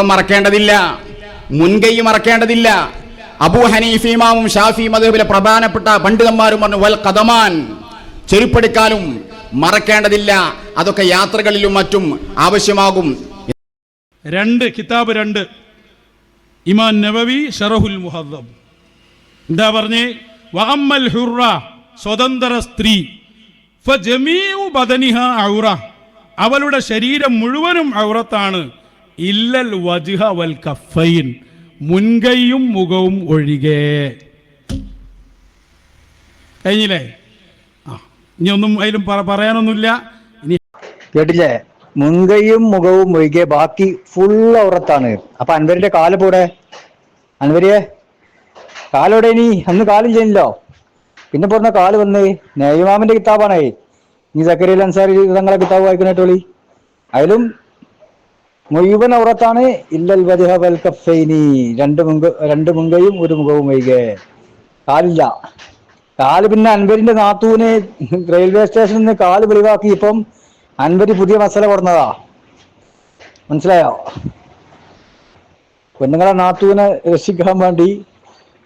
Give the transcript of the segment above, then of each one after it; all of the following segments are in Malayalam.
മറക്കേണ്ടതില്ല. മുൻകൈ മറക്കേണ്ടതില്ല. അബൂ ഹനീഫ് ഇമാമും ഷാഫി മധുബിലെ പ്രധാനപ്പെട്ട പണ്ഡിതന്മാരും പറഞ്ഞു വൽ കഥമാൻ ചെരുപ്പെടുക്കാലും മറക്കേണ്ടതില്ല. അതൊക്കെ യാത്രകളിലും മറ്റും ആവശ്യമാകും. രണ്ട് കിതാബ് രണ്ട്. ഇമാൻ നബവി ഷറഹുൽ മുഹദ്ദബ്. എന്താ പറഞ്ഞേ? വഅമ്മൽ ഹുറ സ്വതന്ത്ര സ്ത്രീ. ഫജമീഉ ബദനിഹ ഔറ. അവളുടെ ശരീരം മുഴുവനും ഔറത്താണ്. ഇല്ലൽ വജ്ഹ വൽ കഫൈൻ മുൻകൈയും മുഖവും ഒഴികെ. കഴിഞ്ഞില്ലേ? ആ ഇനി ഒന്നും അതിലും പറയാനൊന്നുമില്ല. ഇനി കേട്ടില്ലേ? മുൻകൈയും മുഖവും ഒഴികെ. ബാക്കി ഫുൾ ഔറത്താണ് അപ്പൊ അൻവരിന്റെ കാൽ പോടെ അൻവരിയെ? കാലോടെ ഇനി? അന്ന് കാലും ചെയ്യുന്നല്ലോ പിന്നെ പറഞ്ഞ കാൽ വന്ന്? നെയ്മാമിന്റെ കിതാബാണേ. നീ സക്കരി അൻസാരി തങ്ങളെ കിതാബ് വായിക്കണേട്ടോളി അതിലും മുഴുവൻ ഔറത്താണ് ഇല്ലൽ വജഹ വൽ കഫൈനി. രണ്ട് മുങ്ക രണ്ട് മുങ്കയും ഒരു മുഖവും വൈകേ. കാലില്ല. കാൽ പിന്നെ അൻവരിന്റെ നാത്തൂന് റെയിൽവേ സ്റ്റേഷനിൽ നിന്ന് കാൽ വെളിവാക്കി ഇപ്പം അൻവരി പുതിയ മസല കൊടുന്നതാ. മനസ്സിലായോ? പെണ്ണുങ്ങളെ നാത്തൂനെ രക്ഷിക്കാൻ വേണ്ടി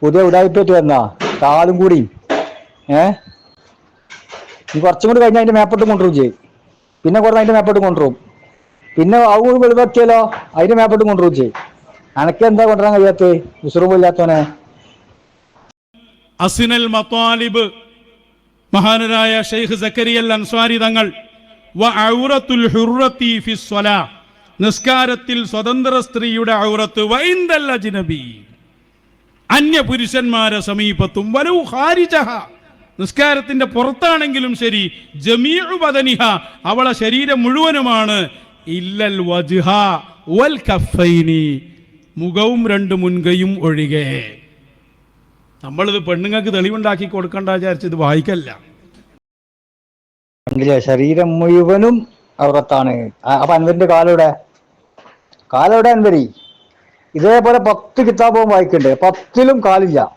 പുതിയ ഉടായിപ്പേറ്റ് വന്നാ. കാലും കൂടി. ഏ? കുറച്ചും കൂടി കഴിഞ്ഞ് അതിന്റെ മേപ്പോട്ട് കൊണ്ടുവരും ചെയ്യും. പിന്നെ കുറച്ച് അതിന്റെ മേപ്പോട്ട് കൊണ്ടുവരും. പിന്നെ അവ വെളിവാക്കിയല്ലോ വെളിവാക്കിയാലോ അതിന്റെ മേപ്പോട്ട് കൊണ്ടുവരും ചെയ്യും. അനക്ക് എന്താ കൊണ്ടുവരാൻ കഴിയാത്ത? വിശ്രമില്ലാത്തവനെ അസിനൽ മത്താലിബ് മഹാനരായ ഷെയ്ഖ് സക്കരിയൽ അൻസ്വാരി തങ്ങൾ നിസ്കാരത്തിൽ സ്വതന്ത്ര സ്ത്രീയുടെ ഔറത്ത് വൈന്തല്ല ജിനബി അന്യ പുരുഷന്മാരെ സമീപത്തും വലു ഖാരിജഹ നിസ്കാരത്തിന്റെ പുറത്താണെങ്കിലും ശരി ജമീഴു ബദനിഹ അവളെ ശരീരം മുഴുവനുമാണ് ഇല്ലൽ വജ്ഹ വൽ കഫൈനി. മുഖവും രണ്ട് മുൻകൈയും ഒഴികെ. നമ്മളിത് പെണ്ണുങ്ങൾക്ക് തെളിവുണ്ടാക്കി കൊടുക്കണ്ട വിചാരിച്ച് ഇത് വായിക്കല്ല. ശരീരം മുഴുവനും അവർത്താണ് അപ്പൊ അൻവരിന്റെ കാലോടെ കാലോടെ അൻവരി? ഇതേപോലെ പത്ത് കിതാബും വായിക്കണ്ടേ? പത്തിലും കാലില്ല.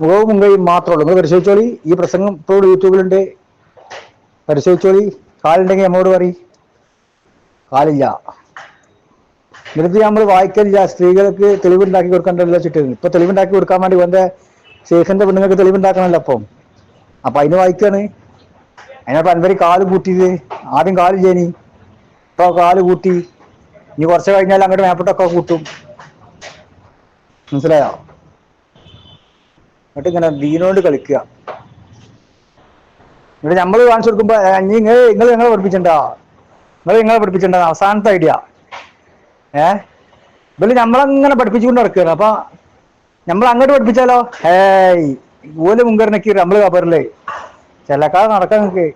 മുഖവും മുങ്കയും മാത്രമേ ഉള്ളൂ. നിങ്ങൾ പരിശോധിച്ചോളി. ഈ പ്രസംഗം ഇപ്പോഴും യൂട്യൂബിലുണ്ട്. പരിശോധിച്ചോളി. കാലുണ്ടെങ്കിൽ നമ്മോട് പറ കാലില്ല എന്നിട്ട് നമ്മൾ വായിക്കലില്ല. സ്ത്രീകൾക്ക് തെളിവുണ്ടാക്കി കൊടുക്കണ്ടല്ലോ ചുറ്റും ഇപ്പൊ തെളിവുണ്ടാക്കി കൊടുക്കാൻ വേണ്ടി വന്ന ശേഖന്റെ പെണ്ണുങ്ങൾക്ക് തെളിവുണ്ടാക്കണല്ലോ അപ്പം. അപ്പൊ അതിന് വായിക്കാണ്. അതിനപ്പോ അൻവരി കാൽ കൂട്ടിയത്. ആദ്യം കാലില്ലേനി ഇപ്പൊ കാൽ കൂട്ടി. ഇനി കുറച്ച് കഴിഞ്ഞാൽ അങ്ങോട്ട് മേപ്പെട്ടൊക്കെ കൂട്ടും. മനസ്സിലായോ? എന്നിട്ട് ഇങ്ങനെ ദീനോണ്ട് കളിക്കുക. എന്നിട്ട് നമ്മൾ കാണിച്ചു കൊടുക്കുമ്പോ ഇനി നിങ്ങൾ ഞങ്ങളെ പഠിപ്പിച്ചിട്ടുണ്ടാ? നിങ്ങൾ നിങ്ങളെ പഠിപ്പിച്ചിട്ടുണ്ട് അവസാനത്തെ ഐഡിയ ഏ? ഇവർ നമ്മളങ്ങനെ പഠിപ്പിച്ചുകൊണ്ട് നടക്കുകയാണ്. അപ്പൊ നമ്മൾ അങ്ങോട്ട് പഠിപ്പിച്ചാലോ? ഏയ് ഓൽ മുൻകരണക്ക് നമ്മൾ കബറില്ലേ ചിലക്കാതെ നടക്കാൻ നിൽക്കേ